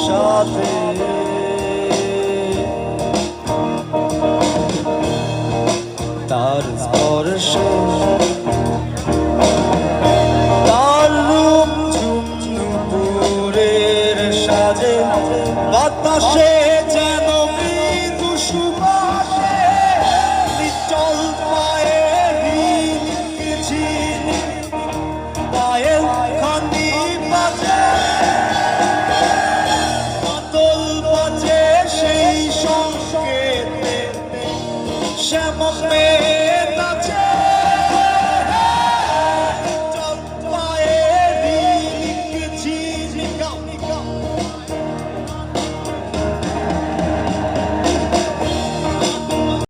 কুয়াশাতে তার স্পর্শ তার রূপ ঝুমঝুমপুরের সাজে বাতাসে chamam-me